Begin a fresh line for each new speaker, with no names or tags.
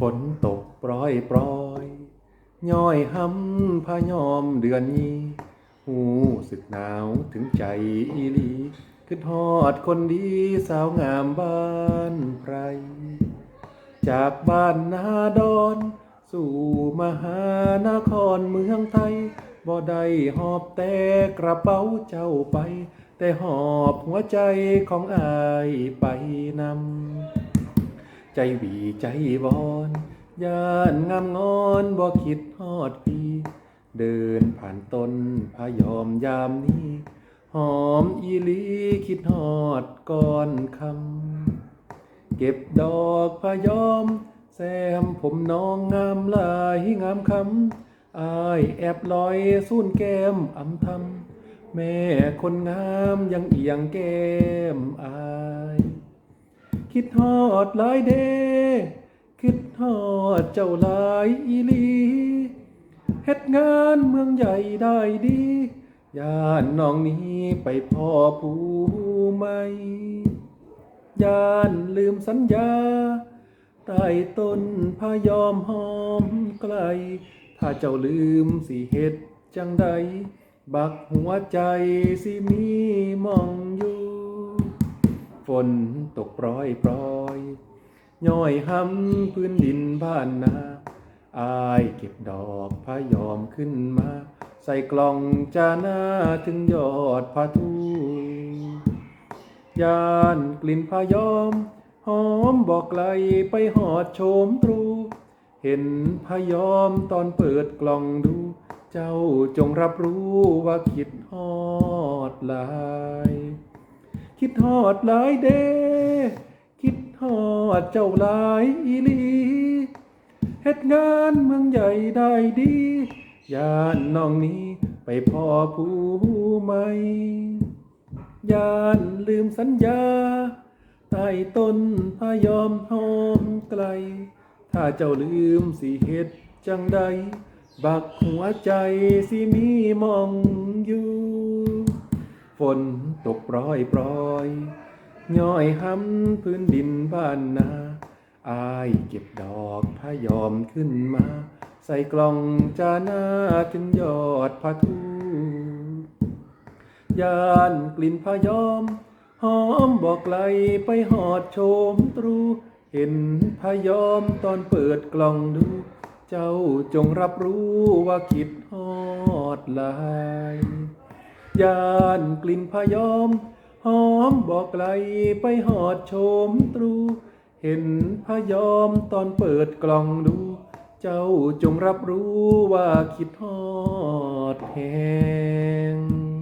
ฝนตกปร้อยปร้อยย้อยหำพายอมเดือนนี้ หูสึกหนาวถึงใจอีหลีคือทอดคนดีสาวงามบ้านไพร จากบ้านนาดอน สู่มหานครเมืองไทย บ่ได้หอบแต่กระเป๋าเจ้าไป แต่หอบหัวใจของอายไปนำ ใจหวีใจบอนย่านงามงอนบ่คิดฮอดพีเดินผ่านต้นพายอมยามนี้ หอมอีลีคิดฮอดก่อนคำเก็บดอกพายอม แซมผมน้องงามลายงามคำอายแอบลอยสูนแก้มอำทำแม่คนงามยังเอียงแก้มอาย คิดฮอดหลายเดคิดฮอดเจ้าหลายอีลีเฮ็ดงานเมืองใหญ่ได้ดีย่านน้องนี้ไปพ่อผู้ใหม่ย่านลืมสัญญาใต้ต้นพายอมหอมไกล ถ้าเจ้าลืมสิเฮ็ดจังใด บักหัวใจสิมีมองอยู่ ฝนตกปร้อยปร้อยย้อยห้ำพื้นดินบ้านนาอายเก็บดอกพายอมขึ้นมา ใส่กล่องจาหน้าถึงยอดพาทูยานกลิ่นพายอม หอมบอกไกลไปหอดโฉมตรู เห็นพายอมตอนเปิดกล่องดู เจ้าจงรับรู้ว่าคิดฮอดลาย คิดฮอดหลายเดคิดฮอดเจ้าหลายอีหลีเฮ็ดงานเมืองใหญ่ได้ดีย่านน้องนี้ไปพ่อผู้ใหม่ย่านลืมสัญญาใต้ต้นพายอมหอมไกล ถ้าเจ้าลืมสิเฮ็ดจังใด บักหัวใจสิมีมองอยู่ ฝนตกปร้อยปร้อยย้อยห้ำพื้นดินบ้านนาอายเก็บดอกพายอมขึ้นมา ใส่กล่องจานาถึงยอดพาทูยานกลิ่นพายอม หอมบอกไลไปหอดโฉมตรู เห็นพายอมตอนเปิดกล่องดู เจ้าจงรับรู้ว่าคิดฮอดหลาย ยานกลิ่นพยอม หอมบอกไกลไปหอดโฉมตรู เห็นพยอมตอนเปิดกล่องดู เจ้าจงรับรู้ว่าคิดทอดแหง